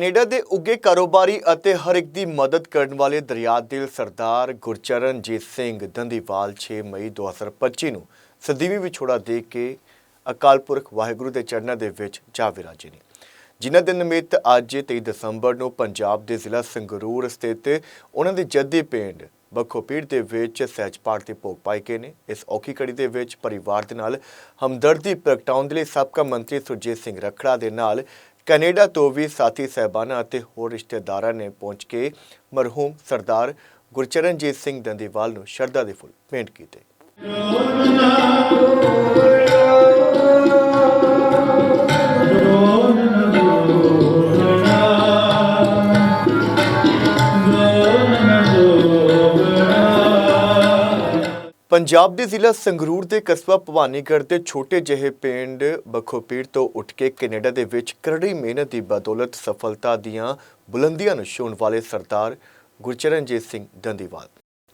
Canada ਦੇ ਉੱਗੇ ਕਾਰੋਬਾਰੀ ਅਤੇ ਹਰ ਇੱਕ ਦੀ ਮਦਦ ਕਰਨ ਵਾਲੇ ਦਰਿਆਦਿਲ ਸਰਦਾਰ ਗੁਰਚਰਨਜੀਤ ਸਿੰਘ ਦੰਦੀਵਾਲ 6 ਮਈ 2025 ਨੂੰ ਸਦੀਵੀ ਵਿਛੋੜਾ ਦੇ ਕੇ ਅਕਾਲ ਪੁਰਖ ਵਾਹਿਗੁਰੂ ਦੇ ਚਰਨਾਂ ਦੇ ਵਿੱਚ ਜਾ ਵਿਰਾਜੇ ਨੇ। ਜਿਨ੍ਹਾਂ ਦੇ ਨਿਮਿਤ ਅੱਜ 23 ਦਸੰਬਰ ਨੂੰ ਪੰਜਾਬ ਦੇ ਜ਼ਿਲ੍ਹਾ ਸੰਗਰੂਰ ਸਥਿਤ ਉਹਨਾਂ ਦੇ ਜੱਦੀ ਪਿੰਡ ਬਖੋਪੀੜ ਦੇ ਵਿੱਚ ਸਹਿਜ ਪਾਠ ਦੇ ਭੋਗ ਪਾਏ ਗਏ ਨੇ। ਇਸ ਔਖੀ ਕੜੀ ਦੇ ਵਿੱਚ ਪਰਿਵਾਰ ਦੇ ਨਾਲ ਹਮਦਰਦੀ ਪ੍ਰਗਟਾਉਣ ਦੇ ਲਈ ਸਾਬਕਾ ਮੰਤਰੀ ਸੁਰਜੀਤ ਸਿੰਘ ਰਖੜਾ ਦੇ ਨਾਲ ਕੈਨੇਡਾ ਤੋਂ ਵੀ ਸਾਥੀ ਸਹਿਬਾਨਾਂ ਅਤੇ ਹੋਰ ਰਿਸ਼ਤੇਦਾਰਾਂ ਨੇ ਪਹੁੰਚ ਕੇ ਮਰਹੂਮ ਸਰਦਾਰ ਗੁਰਚਰਨਜੀਤ ਸਿੰਘ ਦੰਦੀਵਾਲ ਨੂੰ ਸ਼ਰਧਾ ਦੇ ਫੁੱਲ ਭੇਂਟ ਕੀਤੇ। ਪੰਜਾਬ ਦੇ ਜ਼ਿਲ੍ਹਾ ਸੰਗਰੂਰ ਦੇ ਕਸਬਾ ਭਵਾਨੀਗੜ੍ਹ ਦੇ ਛੋਟੇ ਜਿਹੇ ਪਿੰਡ ਬਖੋਪੀੜ ਤੋਂ ਉੱਠ ਕੇ ਕੈਨੇਡਾ ਦੇ ਵਿੱਚ ਕਰੜੀ ਮਿਹਨਤ ਦੀ ਬਦੌਲਤ ਸਫਲਤਾ ਦੀਆਂ ਬੁਲੰਦੀਆਂ ਨੂੰ ਛੂਹਣ ਵਾਲੇ ਸਰਦਾਰ ਗੁਰਚਰਨਜੀਤ ਸਿੰਘ ਦੰਦੀਵਾਲ,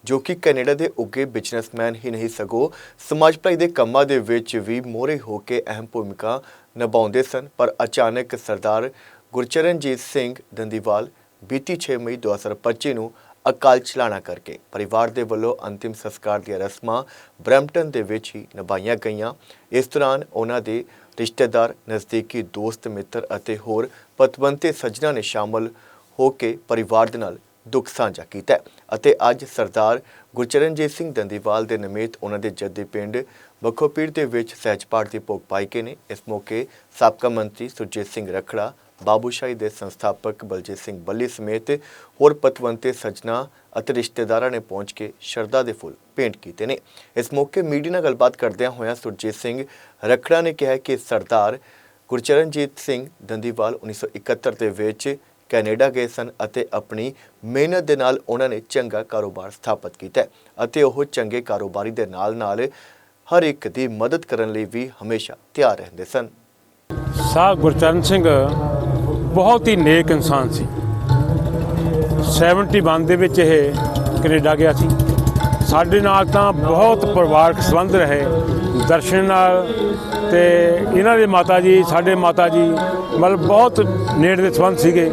ਜੋ ਕਿ ਕੈਨੇਡਾ ਦੇ ਉੱਗੇ ਬਿਜ਼ਨਸਮੈਨ ਹੀ ਨਹੀਂ ਸਗੋ ਸਮਾਜ ਭਲਾਈ ਦੇ ਕੰਮਾਂ ਦੇ ਵਿੱਚ ਵੀ ਮੋਹਰੇ ਹੋ ਕੇ ਅਹਿਮ ਭੂਮਿਕਾ ਨਿਭਾਉਂਦੇ ਸਨ। ਪਰ ਅਚਾਨਕ ਸਰਦਾਰ ਗੁਰਚਰਨਜੀਤ ਸਿੰਘ ਦੰਦੀਵਾਲ ਬੀਤੀ 6 ਮਈ 2025 ਨੂੰ ਅਕਾਲ ਚਲਾਣਾ ਕਰਕੇ। ਪਰਿਵਾਰ ਦੇ ਵੱਲੋਂ ਅੰਤਿਮ ਸੰਸਕਾਰ ਦੀਆਂ ਰਸਮਾਂ ਬਰੈਂਪਟਨ ਦੇ ਵਿੱਚ ਹੀ ਨਿਭਾਈਆਂ ਗਈਆਂ। ਇਸ ਦੌਰਾਨ ਉਹਨਾਂ ਦੇ ਰਿਸ਼ਤੇਦਾਰ, ਨਜ਼ਦੀਕੀ ਦੋਸਤ, ਮਿੱਤਰ ਅਤੇ ਹੋਰ ਪਤਵੰਤੇ ਸੱਜਣਾ ਨੇ ਸ਼ਾਮਲ ਹੋ ਕੇ ਪਰਿਵਾਰ ਦੇ ਨਾਲ ਦੁੱਖ ਸਾਂਝਾ ਕੀਤਾ ਅਤੇ ਅੱਜ ਸਰਦਾਰ ਗੁਰਚਰਨਜੀਤ ਸਿੰਘ ਦੰਦੀਵਾਲ ਦੇ ਨਿਮਿਤ ਉਹਨਾਂ ਦੇ ਜੱਦੀ ਪਿੰਡ ਬਖੋਪੀਰ ਦੇ ਵਿੱਚ ਸਹਿਜਪਾਠ ਦੀ ਭੋਗ ਪਾਈ ਗਏ ਨੇ। ਇਸ ਮੌਕੇ ਸਾਬਕਾ ਮੰਤਰੀ ਸੁਰਜੀਤ ਸਿੰਘ ਰਖੜਾ ਬਾਬੂਸ਼ਾਹੀ ਦੇ ਸੰਸਥਾਪਕ ਬਲਜੀਤ ਸਿੰਘ ਬੱਲੀ ਸਮੇਤ ਹੋਰ ਪਤਵੰਤੇ, ਸੱਜਣਾ ਅਤੇ ਰਿਸ਼ਤੇਦਾਰਾਂ ਨੇ ਪਹੁੰਚ ਕੇ ਸ਼ਰਧਾ ਦੇ ਫੁੱਲ ਭੇਂਟ ਕੀਤੇ ਨੇ। ਇਸ ਮੌਕੇ ਮੀਡੀਆ ਨਾਲ ਗੱਲਬਾਤ ਕਰਦਿਆਂ ਹੋਇਆਂ ਸੁਰਜੀਤ ਸਿੰਘ ਰਖੜਾ ਨੇ ਕਿਹਾ ਕਿ ਸਰਦਾਰ ਗੁਰਚਰਨਜੀਤ ਸਿੰਘ ਦੰਦੀਵਾਲ 1971 ਦੇ ਵਿੱਚ ਕੈਨੇਡਾ ਗਏ ਸਨ ਅਤੇ ਆਪਣੀ ਮਿਹਨਤ ਦੇ ਨਾਲ ਉਹਨਾਂ ਨੇ ਚੰਗਾ ਕਾਰੋਬਾਰ ਸਥਾਪਿਤ ਕੀਤਾ ਅਤੇ ਉਹ ਚੰਗੇ ਕਾਰੋਬਾਰੀ ਦੇ ਨਾਲ-ਨਾਲ ਹਰ ਇੱਕ ਦੀ ਮਦਦ ਕਰਨ ਲਈ ਵੀ ਹਮੇਸ਼ਾ ਤਿਆਰ ਰਹਿੰਦੇ ਸਨ। ਸਾਹ ਗੁਰਚਰਨ ਸਿੰਘ ਬਹੁਤ ਹੀ ਨੇਕ ਇਨਸਾਨ ਸੀ। 71 ਦੇ ਵਿੱਚ ਇਹ ਕੈਨੇਡਾ ਗਿਆ ਸੀ। ਸਾਡੇ ਨਾਲ ਤਾਂ ਬਹੁਤ ਪਰਿਵਾਰਕ ਸੰਬੰਧ ਰਹੇ। ਦਰਸ਼ਨ ਨਾਲ ਤੇ ਇਹਨਾਂ ਦੇ ਮਾਤਾ ਜੀ, ਸਾਡੇ ਮਾਤਾ ਜੀ, ਮਤਲਬ ਬਹੁਤ ਨੇੜੇ ਦੇ ਸੰਬੰਧ ਸੀਗੇ।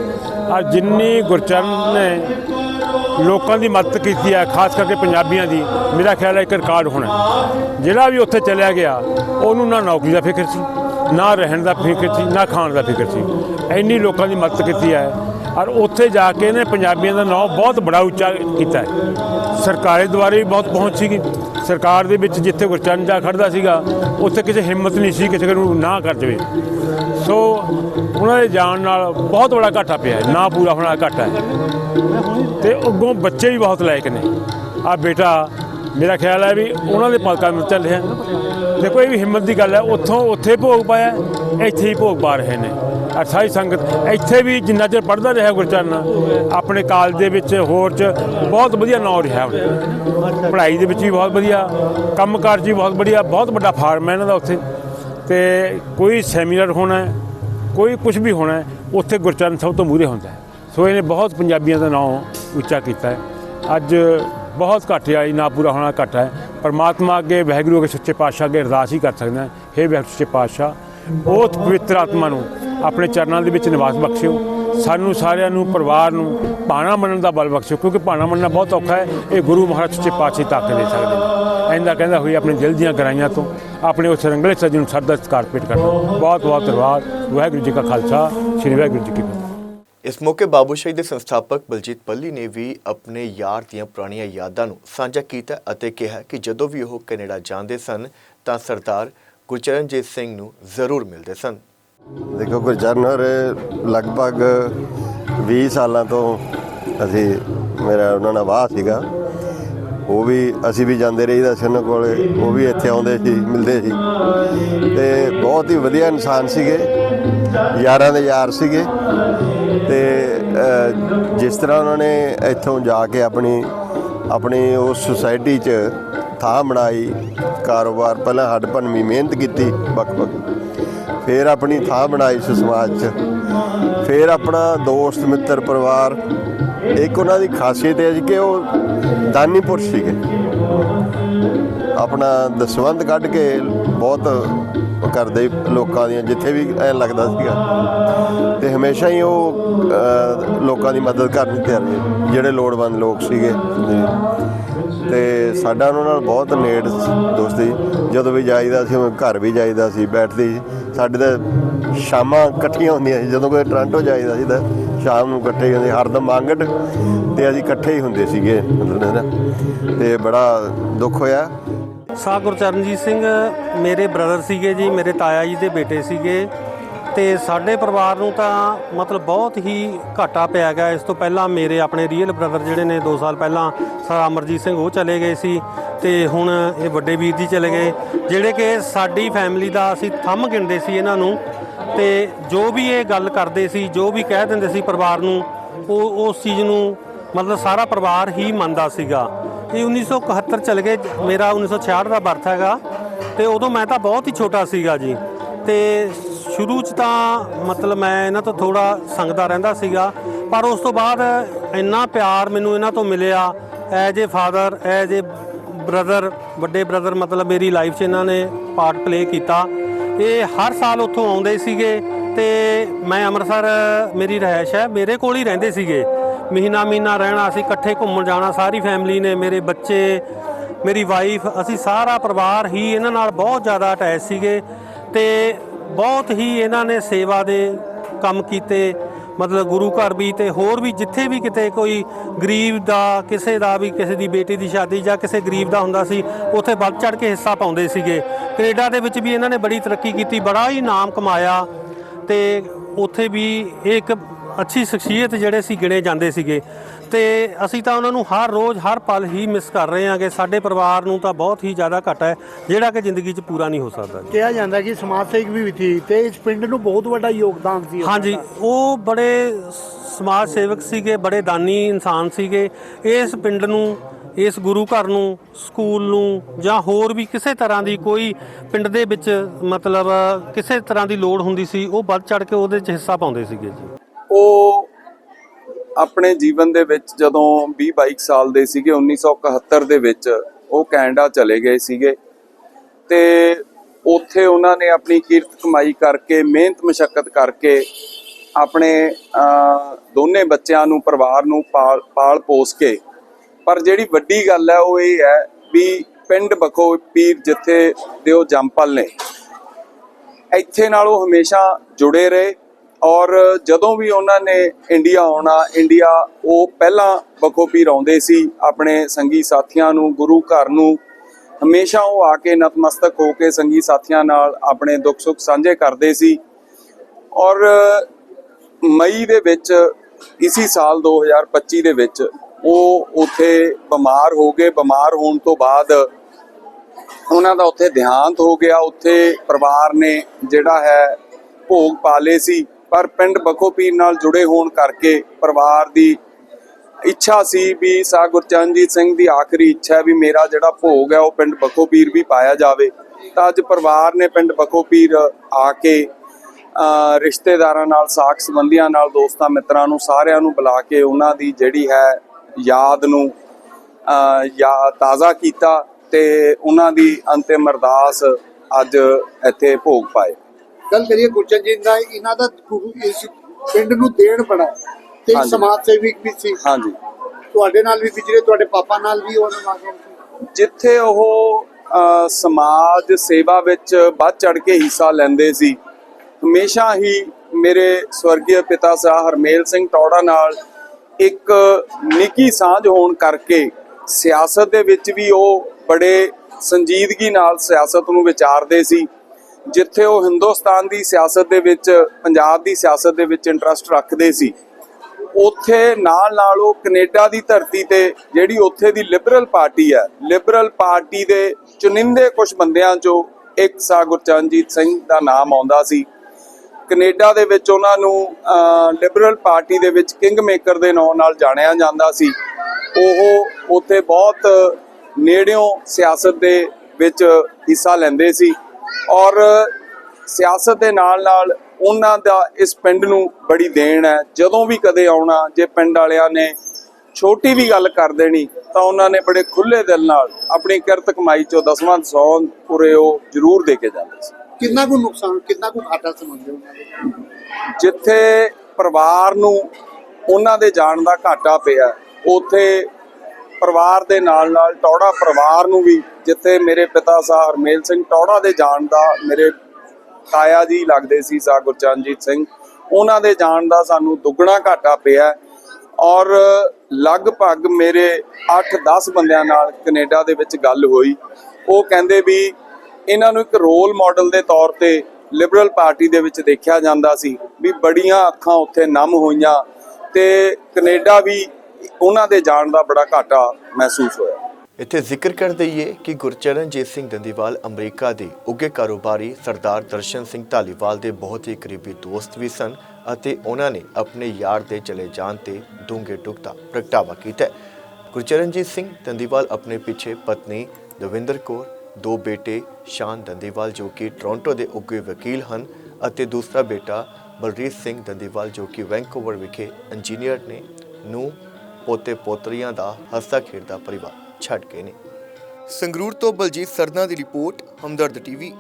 ਆ ਜਿੰਨੀ ਗੁਰਚਰਨ ਨੇ ਲੋਕਾਂ ਦੀ ਮਦਦ ਕੀਤੀ ਹੈ ਖਾਸ ਕਰਕੇ ਪੰਜਾਬੀਆਂ ਦੀ, ਮੇਰਾ ਖਿਆਲ ਹੈ ਇੱਕ ਰਿਕਾਰਡ ਹੋਣਾ। ਜਿਹੜਾ ਵੀ ਉੱਥੇ ਚਲਿਆ ਗਿਆ, ਉਹਨੂੰ ਨਾ ਨੌਕਰੀ ਦਾ ਫਿਕਰ ਸੀ। ਨਾ ਰਹਿਣ ਦਾ ਫਿਕਰ ਸੀ, ਨਾ ਖਾਣ ਦਾ ਫਿਕਰ ਸੀ। ਇੰਨੀ ਲੋਕਾਂ ਦੀ ਮਦਦ ਕੀਤੀ ਹੈ। ਔਰ ਉੱਥੇ ਜਾ ਕੇ ਇਹਨੇ ਪੰਜਾਬੀਆਂ ਦਾ ਨਾਮ ਬਹੁਤ ਬੜਾ ਉੱਚਾ ਕੀਤਾ ਹੈ। ਸਰਕਾਰੀ ਦੁਆਰੇ ਵੀ ਬਹੁਤ ਪਹੁੰਚ ਸੀਗੀ। ਸਰਕਾਰ ਦੇ ਵਿੱਚ ਜਿੱਥੇ ਗੁਰਚਰਨ ਜਾ ਖੜਦਾ ਸੀਗਾ, ਉੱਥੇ ਕਿਸੇ ਹਿੰਮਤ ਨਹੀਂ ਸੀ ਕਿਸੇ ਨੂੰ ਨਾ ਕਰ ਦੇਵੇ। ਸੋ ਉਹਨਾਂ ਦੇ ਜਾਣ ਨਾਲ ਬਹੁਤ ਬੜਾ ਘਾਟਾ ਪਿਆ ਹੈ। ਨਾ ਪੂਰਾ ਹੋਣਾ ਘਾਟਾ ਹੈ। ਤੇ ਅੱਗੋਂ ਬੱਚੇ ਵੀ ਬਹੁਤ ਲਾਇਕ ਨੇ। ਆ ਬੇਟਾ ਮੇਰਾ ਖਿਆਲ ਹੈ ਵੀ ਉਹਨਾਂ ਦੇ ਪਲਕਾਂ ਨੂੰ ਚੱਲ ਰਿਹਾ। ਦੇਖੋ, ਇਹ ਵੀ ਹਿੰਮਤ ਦੀ ਗੱਲ ਹੈ। ਉੱਥੋਂ, ਉੱਥੇ ਭੋਗ ਪਾਇਆ ਇੱਥੇ ਹੀ ਭੋਗ ਪਾ ਰਹੇ ਨੇ। ਔਰ ਸਾਰੀ ਸੰਗਤ, ਇੱਥੇ ਵੀ ਜਿੰਨਾ ਚਿਰ ਪੜ੍ਹਦਾ ਰਿਹਾ ਗੁਰਚਰਨ, ਆਪਣੇ ਕਾਲਜ ਦੇ ਵਿੱਚ ਹੋਰ ਚ ਬਹੁਤ ਵਧੀਆ ਨਾਂ ਰਿਹਾ ਪੜ੍ਹਾਈ ਦੇ ਵਿੱਚ ਵੀ ਬਹੁਤ ਵਧੀਆ, ਕੰਮਕਾਰ 'ਚ ਵੀ ਬਹੁਤ ਵਧੀਆ, ਬਹੁਤ ਵੱਡਾ ਫਾਰਮ ਹੈ ਇਹਨਾਂ ਦਾ ਉੱਥੇ। ਤੇ ਕੋਈ ਸੈਮੀਨਾਰ ਹੋਣਾ ਹੈ, ਕੋਈ ਕੁਝ ਵੀ ਹੋਣਾ ਹੈ, ਉੱਥੇ ਗੁਰਚਰਨ ਸਭ ਤੋਂ ਮੂਹਰੇ ਹੁੰਦਾ ਹੈ। ਸੋ ਇਹਨੇ ਬਹੁਤ ਪੰਜਾਬੀਆਂ ਦਾ ਨਾਮ ਉੱਚਾ ਕੀਤਾ ਹੈ। ਅੱਜ ਬਹੁਤ ਘੱਟ ਆਈ ਨਾ ਪੂਰਾ ਹੋਣਾ ਘੱਟ ਹੈ। ਪਰਮਾਤਮਾ ਅੱਗੇ ਵਾਹਿਗੁਰੂ ਅੱਗੇ ਸੱਚੇ ਪਾਤਸ਼ਾਹ ਅੱਗੇ ਅਰਦਾਸ ਹੀ ਕਰ ਸਕਦੇ ਹਾਂ। ਹੇ ਵਾਹਿਗੁਰੂ ਸੱਚੇ ਪਾਤਸ਼ਾਹ, ਬਹੁਤ ਪਵਿੱਤਰ ਆਤਮਾ ਨੂੰ ਆਪਣੇ ਚਰਨਾਂ ਦੇ ਵਿੱਚ ਨਿਵਾਸ ਬਖਸ਼ਿਓ। ਸਾਨੂੰ ਸਾਰਿਆਂ ਨੂੰ, ਪਰਿਵਾਰ ਨੂੰ ਪਾਣਾ ਮੰਨਣ ਦਾ ਬਲ ਬਖਸ਼ਿਓ, ਕਿਉਂਕਿ ਪਾਣਾ ਮੰਨਣਾ ਬਹੁਤ ਔਖਾ ਹੈ। ਇਹ ਗੁਰੂ ਮਹਾਰਾਜ ਸੱਚੇ ਪਾਤਸ਼ਾਹ ਹੀ ਤਾਕਤ ਦੇ ਸਕਦੇ ਨੇ। ਐਂਦਾ ਕਹਿੰਦਾ ਹੋਈ ਆਪਣੇ ਦਿਲ ਦੀਆਂ ਗਰਾਈਆਂ ਤੋਂ, ਆਪਣੇ ਉਸ ਰੰਗਲੇ ਸੱਜਣ ਨੂੰ ਸਰਦਾ ਸਤਿਕਾਰ ਭੇਟ ਕਰਨਾ। ਬਹੁਤ ਬਹੁਤ ਧੰਨਵਾਦ। ਵਾਹਿਗੁਰੂ ਜੀ ਕਾ ਖਾਲਸਾ, ਸ੍ਰੀ ਵਾਹਿਗੁਰੂ ਜੀ ਕੀ ਫਤਿਹ। ਇਸ ਮੌਕੇ ਬਾਬੂਸ਼ਾਹੀ ਦੇ ਸੰਸਥਾਪਕ ਬਲਜੀਤ ਪੱਲੀ ਨੇ ਵੀ ਆਪਣੇ ਯਾਰ ਦੀਆਂ ਪੁਰਾਣੀਆਂ ਯਾਦਾਂ ਨੂੰ ਸਾਂਝਾ ਕੀਤਾ ਅਤੇ ਕਿਹਾ ਕਿ ਜਦੋਂ ਵੀ ਉਹ ਕੈਨੇਡਾ ਜਾਂਦੇ ਸਨ, ਤਾਂ ਸਰਦਾਰ ਗੁਰਚਰਨਜੀਤ ਸਿੰਘ ਨੂੰ ਜ਼ਰੂਰ ਮਿਲਦੇ ਸਨ। ਦੇਖੋ ਗੁਰਚਰਨ ਹੋਰ ਲਗਭਗ 20 ਸਾਲਾਂ ਤੋਂ ਅਸੀਂ, ਮੇਰਾ, ਉਹਨਾਂ ਨਾਲ ਵਾਹ ਸੀਗਾ। ਉਹ ਵੀ ਅਸੀਂ ਵੀ ਜਾਂਦੇ ਰਹੀਦਾ ਸੀ ਉਹਨਾਂ ਕੋਲੇ, ਉਹ ਵੀ ਇੱਥੇ ਆਉਂਦੇ ਸੀ, ਮਿਲਦੇ ਸੀ। ਤੇ ਬਹੁਤ ਹੀ ਵਧੀਆ ਇਨਸਾਨ ਸੀਗੇ, ਯਾਰਾਂ ਦੇ ਯਾਰ ਸੀਗੇ। ਤੇ ਜਿਸ ਤਰ੍ਹਾਂ ਉਹਨਾਂ ਨੇ ਇੱਥੋਂ ਜਾ ਕੇ ਆਪਣੀ ਆਪਣੀ ਉਸ ਸੁਸਾਇਟੀ 'ਚ ਥਾਂ ਬਣਾਈ, ਕਾਰੋਬਾਰ ਪਹਿਲਾਂ ਹੱਡ ਭੰਨਵੀਂ ਮਿਹਨਤ ਕੀਤੀ, ਵੱਖ-ਵੱਖ। ਫਿਰ ਆਪਣੀ ਥਾਂ ਬਣਾਈ ਸਮਾਜ 'ਚ। ਫਿਰ ਆਪਣਾ ਦੋਸਤ, ਮਿੱਤਰ, ਪਰਿਵਾਰ ਇੱਕ ਉਹਨਾਂ ਦੀ ਖਾਸੀਅਤ ਹੈ ਜੀ ਕਿ ਉਹ ਦਾਨੀ ਪੁਰਸ਼ ਸੀਗੇ। ਆਪਣਾ ਦਸਵੰਧ ਕੱਢ ਕੇ ਬਹੁਤ ਕਰਦੇ ਲੋਕਾਂ ਦੀਆਂ, ਜਿੱਥੇ ਵੀ ਐ ਲੱਗਦਾ ਸੀਗਾ। ਤੇ ਹਮੇਸ਼ਾ ਹੀ ਉਹ ਲੋਕਾਂ ਦੀ ਮਦਦ ਕਰਨ ਨੂੰ ਤਿਆਰ ਜਿਹੜੇ ਲੋੜਵੰਦ ਲੋਕ ਸੀਗੇ। ਤੇ ਸਾਡਾ ਉਹਨਾਂ ਨਾਲ ਬਹੁਤ ਨੇੜ ਦੋਸਤੀ ਜਦੋਂ ਵੀ ਜਾਈਦਾ ਸੀ ਉਹ ਘਰ ਵੀ ਜਾਈਦਾ ਸੀ, ਬੈਠਦੇ ਸੀ। ਸਾਡੇ ਤਾਂ ਸ਼ਾਮਾਂ ਇਕੱਠੀਆਂ ਹੁੰਦੀਆਂ ਸੀ, ਜਦੋਂ ਕੋਈ ਟੋਰਾਂਟੋ ਜਾਈਦਾ ਸੀ ਤਾਂ ਸ਼ਾਮ ਨੂੰ ਇਕੱਠੇ ਹੀ ਹੁੰਦੇ ਹਰਦਮ ਮੰਗਟ ਤੇ ਅਸੀਂ ਇਕੱਠੇ ਹੀ ਹੁੰਦੇ ਸੀਗੇ, ਮਤਲਬ ਨਾ। ਤੇ ਬੜਾ ਦੁੱਖ ਹੋਇਆ। ਸਾ ਗੁਰਚਰਨਜੀਤ ਸਿੰਘ, ਮੇਰੇ ਬ੍ਰਦਰ ਸੀਗੇ ਜੀ, ਮੇਰੇ ਤਾਇਆ ਜੀ ਦੇ ਬੇਟੇ ਸੀਗੇ। ਤੇ ਸਾਡੇ ਪਰਿਵਾਰ ਨੂੰ ਤਾਂ ਮਤਲਬ ਬਹੁਤ ਹੀ ਘਾਟਾ ਪਿਆ ਗਿਆ। ਇਸ ਤੋਂ ਪਹਿਲਾਂ ਮੇਰੇ ਆਪਣੇ ਰੀਅਲ ਬ੍ਰਦਰ ਜਿਹੜੇ ਨੇ 2 ਸਾਲ ਪਹਿਲਾਂ ਸਰ ਅਮਰਜੀਤ ਸਿੰਘ ਉਹ ਚਲੇ ਗਏ ਸੀ ਤੇ ਹੁਣ ਇਹ ਵੱਡੇ ਵੀਰ ਜੀ ਚਲੇ ਗਏ। ਜਿਹੜੇ ਕਿ ਸਾਡੀ ਫੈਮਿਲੀ ਦਾ ਅਸੀਂ ਥੰਮ ਗਿਣਦੇ ਸੀ ਇਹਨਾਂ ਨੂੰ ਤੇ ਜੋ ਵੀ ਇਹ ਗੱਲ ਕਰਦੇ ਸੀ, ਜੋ ਵੀ ਕਹਿ ਦਿੰਦੇ ਸੀ ਪਰਿਵਾਰ ਨੂੰ, ਉਹ ਉਸ ਚੀਜ਼ ਨੂੰ ਮਤਲਬ ਸਾਰਾ ਪਰਿਵਾਰ ਹੀ ਮੰਨਦਾ ਸੀਗਾ। ਇਹ 1971 ਚਲ ਗਏ। ਮੇਰਾ 1966 ਦਾ ਬਰਥ ਹੈਗਾ ਤੇ ਉਦੋਂ ਮੈਂ ਤਾਂ ਬਹੁਤ ਹੀ ਛੋਟਾ ਸੀਗਾ ਜੀ। ਤੇ ਸ਼ੁਰੂ 'ਚ ਤਾਂ ਮਤਲਬ ਮੈਂ ਇਹਨਾਂ ਤੋਂ ਥੋੜਾ ਸੰਗਦਾ ਰਹਿੰਦਾ ਸੀਗਾ, ਪਰ ਉਸ ਤੋਂ ਬਾਅਦ ਇੰਨਾ ਪਿਆਰ ਮੈਨੂੰ ਇਹਨਾਂ ਤੋਂ ਮਿਲਿਆ। As a father as a brother ਵੱਡੇ ਬ੍ਰਦਰ ਮਤਲਬ ਮੇਰੀ ਲਾਈਫ 'ਚ ਇਹਨਾਂ ਨੇ ਪਾਰਟ ਪਲੇ ਕੀਤਾ। ਇਹ ਹਰ ਸਾਲ ਉੱਥੋਂ ਆਉਂਦੇ ਸੀਗੇ ਤੇ ਮੈਂ ਅੰਮ੍ਰਿਤਸਰ ਮੇਰੀ ਰਹਿائش ਹੈ, ਮੇਰੇ ਕੋਲ ਹੀ ਰਹਿੰਦੇ ਸੀਗੇ। ਮਹੀਨਾ ਮਹੀਨਾ ਰਹਿਣਾ, ਅਸੀਂ ਇਕੱਠੇ ਘੁੰਮਣ ਜਾਣਾ, ਸਾਰੀ ਫੈਮਿਲੀ ਨੇ, ਮੇਰੇ ਬੱਚੇ, ਮੇਰੀ ਵਾਈਫ ਅਸੀਂ ਸਾਰਾ ਪਰਿਵਾਰ ਹੀ ਇਹਨਾਂ ਨਾਲ ਬਹੁਤ ਜ਼ਿਆਦਾ ਅਟੈਚ ਸੀਗੇ। ਤੇ ਬਹੁਤ ਹੀ ਇਹਨਾਂ ਨੇ ਸੇਵਾ ਦੇ ਕੰਮ ਕੀਤੇ, ਮਤਲਬ ਗੁਰੂ ਘਰ ਵੀ ਤੇ ਹੋਰ ਵੀ ਜਿੱਥੇ ਵੀ ਕਿਤੇ ਕੋਈ ਗਰੀਬ ਦਾ, ਕਿਸੇ ਦਾ ਵੀ ਕਿਸੇ ਦੀ ਬੇਟੀ ਦੀ ਸ਼ਾਦੀ ਜਾਂ ਕਿਸੇ ਗਰੀਬ ਦਾ ਹੁੰਦਾ ਸੀ, ਉੱਥੇ ਵੱਧ ਚੜ ਕੇ ਹਿੱਸਾ ਪਾਉਂਦੇ ਸੀਗੇ। ਕੈਨੇਡਾ ਦੇ ਵਿੱਚ ਵੀ ਇਹਨਾਂ ਨੇ ਬੜੀ ਤਰੱਕੀ ਕੀਤੀ, ਬੜਾ ਹੀ ਨਾਮ ਕਮਾਇਆ ਤੇ ਉੱਥੇ ਵੀ ਇਹ ਇੱਕ ਅੱਛੀ ਸ਼ਖਸੀਅਤ ਜਿਹੜੇ ਸੀ ਗਿਣੇ ਜਾਂਦੇ ਸੀਗੇ। ਤੇ ਅਸੀਂ ਤਾਂ ਉਹਨਾਂ ਨੂੰ ਹਰ ਰੋਜ਼ ਹਰ ਪਲ ਹੀ ਮਿਸ ਕਰ ਰਹੇ ਹਾਂ ਕਿ ਸਾਡੇ ਪਰਿਵਾਰ ਨੂੰ ਤਾਂ ਬਹੁਤ ਹੀ ਜ਼ਿਆਦਾ ਘੱਟ ਹੈ ਜਿਹੜਾ ਕਿ ਜ਼ਿੰਦਗੀ 'ਚ ਪੂਰਾ ਨਹੀਂ ਹੋ ਸਕਦਾ ਜੀ। ਕਿਹਾ ਜਾਂਦਾ ਕਿ ਸਮਾਜ ਸੇਵਕ ਵੀ ਸੀ ਤੇ ਇਸ ਪਿੰਡ ਨੂੰ ਬਹੁਤ ਵੱਡਾ ਯੋਗਦਾਨ ਸੀ ਹਾਂਜੀ। ਉਹ ਬੜੇ ਸਮਾਜ ਸੇਵਕ ਸੀਗੇ ਬੜੇ ਦਾਨੀ ਇਨਸਾਨ ਸੀਗੇ। ਇਸ ਪਿੰਡ ਨੂੰ ਇਸ ਗੁਰੂ ਘਰ ਨੂੰ ਸਕੂਲ ਨੂੰ ਜਾਂ ਹੋਰ ਵੀ ਕਿਸੇ ਤਰ੍ਹਾਂ ਦੀ ਕੋਈ ਪਿੰਡ ਦੇ ਵਿੱਚ ਮਤਲਬ ਕਿਸੇ ਤਰ੍ਹਾਂ ਦੀ ਲੋੜ ਹੁੰਦੀ ਸੀ ਉਹ ਵੱਧ ਚੜ ਕੇ ਉਹਦੇ 'ਚ ਹਿੱਸਾ ਪਾਉਂਦੇ ਸੀਗੇ ਜੀ। ਉਹ ਆਪਣੇ ਜੀਵਨ ਦੇ ਵਿੱਚ ਜਦੋਂ 20 22 ਸਾਲ ਦੇ ਸੀਗੇ 1971 ਦੇ ਵਿੱਚ ਉਹ ਕੈਨੇਡਾ ਚਲੇ ਗਏ ਸੀਗੇ। ਤੇ ਉੱਥੇ ਉਹਨਾਂ ਨੇ ਆਪਣੀ ਕੀਰਤ ਕਮਾਈ ਕਰਕੇ, ਮਿਹਨਤ ਮਸ਼ੱਕਤ ਕਰਕੇ ਆਪਣੇ ਦੋਨੇ ਬੱਚਿਆਂ ਨੂੰ, ਪਰਿਵਾਰ ਨੂੰ ਪਾਲ ਪਾਲ ਪੋਸ ਕੇ। ਪਰ ਜਿਹੜੀ ਵੱਡੀ ਗੱਲ ਹੈ, ਉਹ ਇਹ ਹੈ ਵੀ ਪਿੰਡ ਬਖੋ ਪੀਰ ਜਿੱਥੇ ਦੇ ਉਹ ਜੰਪਲ ਨੇ, ਇੱਥੇ ਨਾਲ ਉਹ ਹਮੇਸ਼ਾ ਜੁੜੇ ਰਹੇ। ਔਰ ਜਦੋਂ ਵੀ ਉਹਨਾਂ ਨੇ ਇੰਡੀਆ ਆਉਣਾ, ਇੰਡੀਆ ਉਹ ਪਹਿਲਾਂ ਬਖੋਪੀਰ ਆਉਂਦੇ ਸੀ ਆਪਣੇ ਸੰਗੀ ਸਾਥੀਆਂ ਨੂੰ, ਗੁਰੂ ਘਰ ਨੂੰ। ਹਮੇਸ਼ਾ ਉਹ ਆ ਕੇ ਨਤਮਸਤਕ ਹੋ ਕੇ ਸੰਗੀ ਸਾਥੀਆਂ ਨਾਲ ਆਪਣੇ ਦੁੱਖ ਸੁੱਖ ਸਾਂਝੇ ਕਰਦੇ ਸੀ। ਔਰ ਮਈ ਦੇ ਵਿੱਚ, ਇਸੀ ਸਾਲ 2025 ਦੇ ਵਿੱਚ ਉਹ ਉੱਥੇ ਬਿਮਾਰ ਹੋ ਗਏ। ਬਿਮਾਰ ਹੋਣ ਤੋਂ ਬਾਅਦ ਉਹਨਾਂ ਦਾ ਉੱਥੇ ਦੇਹਾਂਤ ਹੋ ਗਿਆ। ਉੱਥੇ ਪਰਿਵਾਰ ਨੇ ਜਿਹੜਾ ਹੈ ਭੋਗ ਪਾਲੇ ਸੀ। ਪਰ ਪਿੰਡ ਬਖੋਪੀਰ ਨਾਲ ਜੁੜੇ ਹੋਣ ਕਰਕੇ ਪਰਿਵਾਰ ਦੀ ਇੱਛਾ ਸੀ ਵੀ ਸਾ ਗੁਰਚਰਨਜੀਤ ਸਿੰਘ ਦੀ ਆਖਰੀ ਇੱਛਾ ਵੀ ਮੇਰਾ ਜਿਹੜਾ ਭੋਗ ਹੈ ਉਹ ਪਿੰਡ ਬਖੋਪੀਰ ਵੀ ਪਾਇਆ ਜਾਵੇ। ਤਾਂ ਅੱਜ ਪਰਿਵਾਰ ਨੇ ਪਿੰਡ ਬਖੋਪੀਰ ਆ ਕੇ ਰਿਸ਼ਤੇਦਾਰਾਂ ਨਾਲ, ਸਾਖ ਸੰਬੰਧੀਆਂ ਨਾਲ, ਦੋਸਤਾਂ ਮਿੱਤਰਾਂ ਨੂੰ, ਸਾਰਿਆਂ ਨੂੰ ਬੁਲਾ ਕੇ ਉਹਨਾਂ ਦੀ ਜਿਹੜੀ ਹੈ ਯਾਦ ਨੂੰ ਅਹ ਯਾ, ਤਾਜ਼ਾ ਕੀਤਾ ਤੇ ਉਹਨਾਂ ਦੀ ਅੰਤਿਮ ਅਰਦਾਸ ਅੱਜ ਇੱਥੇ ਭੋਗ ਪਾਏ। ਗੱਲ ਕਰੀਏ ਗੁਰਚਨ ਜੀ ਦਾ ਇਹਨਾਂ ਦਾ ਗੁਰੂ ਇਸ ਪਿੰਡ ਨੂੰ ਦੇਣ ਬੜਾ ਤੇ ਹਾਂਜੀ। ਸਮਾਜ ਸੇਵਕ ਵੀ ਸੀ। ਹਾਂਜੀ। ਤੁਹਾਡੇ ਨਾਲ ਵੀ ਵਿਚਰੇ ਤੁਹਾਡੇ ਪਾਪਾ ਨਾਲ ਵੀ ਉਹਨਾਂ ਨਾਲ ਸੀ। ਜਿੱਥੇ ਉਹ ਅਹ, ਸਮਾਜ ਸੇਵਾ ਵਿੱਚ ਵੱਧ ਚੜ ਕੇ ਹਿੱਸਾ ਲੈਂਦੇ ਸੀ ਹਮੇਸ਼ਾ ਹੀ ਮੇਰੇ ਸਵਰਗੀ ਪਿਤਾ ਸਾਹਿਬ ਹਰਮੇਲ ਸਿੰਘ ਟੌੜਾ ਨਾਲ ਇੱਕ ਨਿੱਕੀ ਸਾਂਝ ਹੋਣ ਕਰਕੇ ਸਿਆਸਤ ਦੇ ਵਿੱਚ ਵੀ ਉਹ ਬੜੇ ਸੰਜੀਦਗੀ ਨਾਲ ਸਿਆਸਤ ਨੂੰ ਵਿਚਾਰਦੇ ਸੀ। ਜਿੱਥੇ ਉਹ ਹਿੰਦੁਸਤਾਨ ਦੀ ਸਿਆਸਤ ਦੇ ਵਿੱਚ, ਪੰਜਾਬ ਦੀ ਸਿਆਸਤ ਦੇ ਵਿੱਚ ਇੰਟਰਸਟ ਰੱਖਦੇ ਸੀ, ਉੱਥੇ ਨਾਲ ਨਾਲ ਉਹ ਕੈਨੇਡਾ ਦੀ ਧਰਤੀ ਤੇ, ਜਿਹੜੀ ਉੱਥੇ ਦੀ ਲਿਬਰਲ ਪਾਰਟੀ ਹੈ ਲਿਬਰਲ ਪਾਰਟੀ ਦੇ ਚੁਣਿੰਦੇ ਕੁਝ ਬੰਦਿਆਂ ਚੋਂ ਇੱਕ ਸਾ ਗੁਰਚਰਨਜੀਤ ਸਿੰਘ ਦਾ ਨਾਮ ਆਉਂਦਾ ਸੀ। ਕੈਨੇਡਾ ਦੇ ਵਿੱਚ ਉਹਨਾਂ ਨੂੰ ਲਿਬਰਲ ਪਾਰਟੀ ਦੇ ਵਿੱਚ ਕਿੰਗ ਮੇਕਰ ਦੇ ਨਾਂ ਨਾਲ ਜਾਣਿਆ ਜਾਂਦਾ ਸੀ। ਉਹ ਉੱਥੇ ਬਹੁਤ ਨੇੜਿਓਂ ਸਿਆਸਤ ਦੇ ਵਿੱਚ ਹਿੱਸਾ ਲੈਂਦੇ ਸੀ। ਔਰ ਸਿਆਸਤ ਦੇ ਨਾਲ ਨਾਲ ਉਹਨਾਂ ਦਾ ਇਸ ਪਿੰਡ ਨੂੰ ਬੜੀ ਦੇਣ ਹੈ। ਜਦੋਂ ਵੀ ਕਦੇ ਆਉਣਾ ਜੇ ਪਿੰਡ ਵਾਲਿਆਂ ਨੇ ਛੋਟੀ ਵੀ ਗੱਲ ਕਰ ਦੇਣੀ ਤਾਂ ਉਹਨਾਂ ਨੇ ਬੜੇ ਖੁੱਲੇ ਦਿਲ ਨਾਲ ਆਪਣੀ ਕਿਰਤ ਕਮਾਈ ਚੋਂ ਦਸਵਾਂ ਸੌ ਪੂਰੇ ਉਹ ਜ਼ਰੂਰ ਦੇ ਕੇ ਜਾਂਦੇ ਸੀ। ਕਿੰਨਾ ਕੁ ਨੁਕਸਾਨ ਕਿੰਨਾ ਕੁ ਘਾਟਾ ਸਮਝਦੇ ਹੋ? ਜਿੱਥੇ ਪਰਿਵਾਰ ਨੂੰ ਉਹਨਾਂ ਦੇ ਜਾਣ ਦਾ ਘਾਟਾ ਪਿਆ ਉੱਥੇ ਪਰਿਵਾਰ ਦੇ ਨਾਲ ਨਾਲ ਟੌੜਾ ਪਰਿਵਾਰ ਨੂੰ ਵੀ ਜਿੱਥੇ ਮੇਰੇ ਪਿਤਾ ਸਾਹਿਬ ਹਰਮੇਲ ਸਿੰਘ ਟੌੜਾ ਦੇ ਜਾਣ ਦਾ ਮੇਰੇ ਤਾਇਆ ਜੀ ਲੱਗਦੇ ਸੀ ਸਾਹ ਗੁਰਚਰਨਜੀਤ ਸਿੰਘ, ਉਹਨਾਂ ਦੇ ਜਾਣ ਦਾ ਸਾਨੂੰ ਦੁੱਗਣਾ ਘਾਟਾ ਪਿਆ ਔਰ ਲਗਭਗ ਮੇਰੇ 8-10 ਬੰਦਿਆਂ ਨਾਲ ਕੈਨੇਡਾ ਦੇ ਵਿੱਚ ਗੱਲ ਹੋਈ। ਉਹ ਕਹਿੰਦੇ ਵੀ ਇਹਨਾਂ ਨੂੰ ਇੱਕ ਰੋਲ ਮਾਡਲ ਦੇ ਤੌਰ ਤੇ ਲਿਬਰਲ ਪਾਰਟੀ ਦੇ ਵਿੱਚ ਦੇਖਿਆ ਜਾਂਦਾ ਸੀ ਵੀ ਬੜੀਆਂ ਅੱਖਾਂ ਉੱਥੇ ਨਮ ਹੋਈਆਂ ਤੇ ਕੈਨੇਡਾ ਵੀ ਉਹਨਾਂ ਦੇ ਜਾਣ ਦਾ ਬੜਾ ਘਾਟਾ ਮਹਿਸੂਸ ਹੋਇਆ। ਇੱਥੇ ਜ਼ਿਕਰ ਕਰ ਦਈਏ ਕਿ ਗੁਰਚਰਨਜੀਤ ਸਿੰਘ ਦੰਦੀਵਾਲ ਅਮਰੀਕਾ ਦੇ ਉੱਘੇ ਕਾਰੋਬਾਰੀ ਸਰਦਾਰ ਦਰਸ਼ਨ ਸਿੰਘ ਢਾਲੀਵਾਲ ਦੇ ਬਹੁਤ ਹੀ ਕਰੀਬੀ ਦੋਸਤ ਵੀ ਸਨ ਅਤੇ ਉਹਨਾਂ ਨੇ ਆਪਣੇ ਯਾਰ ਦੇ ਚਲੇ ਜਾਣ ਤੇ ਡੂੰਘੇ ਦੁੱਖ ਦਾ ਪ੍ਰਗਟਾਵਾ ਕੀਤਾ। ਗੁਰਚਰਨਜੀਤ ਸਿੰਘ ਦੰਦੀਵਾਲ ਆਪਣੇ ਪਿੱਛੇ ਪਤਨੀ ਦਵਿੰਦਰ ਕੌਰ, ਦੋ ਬੇਟੇ ਸ਼ਾਨ ਦੰਦੀਵਾਲ ਜੋ ਕਿ ਟੋਰਾਂਟੋ ਦੇ ਉੱਘੇ ਵਕੀਲ ਹਨ ਅਤੇ ਦੂਸਰਾ ਬੇਟਾ ਬਲਰੀਤ ਸਿੰਘ ਦੰਦੀਵਾਲ ਜੋ ਕਿ ਵੈਂਕੂਵਰ ਵਿਖੇ ਇੰਜੀਨੀਅਰ ਨੇ, ਨੂੰ ਪੋਤੇ ਪੋਤਰੀਆਂ ਦਾ ਹੱਸਦਾ ਖੇਡਦਾ ਪਰਿਵਾਰ। ਛੱਡ ਕੇ ਨੇ ਸੰਗਰੂਰ ਤੋਂ ਬਲਜੀਤ ਸਰਨਾ ਦੀ ਰਿਪੋਰਟ, ਹਮਦਰਦ ਟੀਵੀ।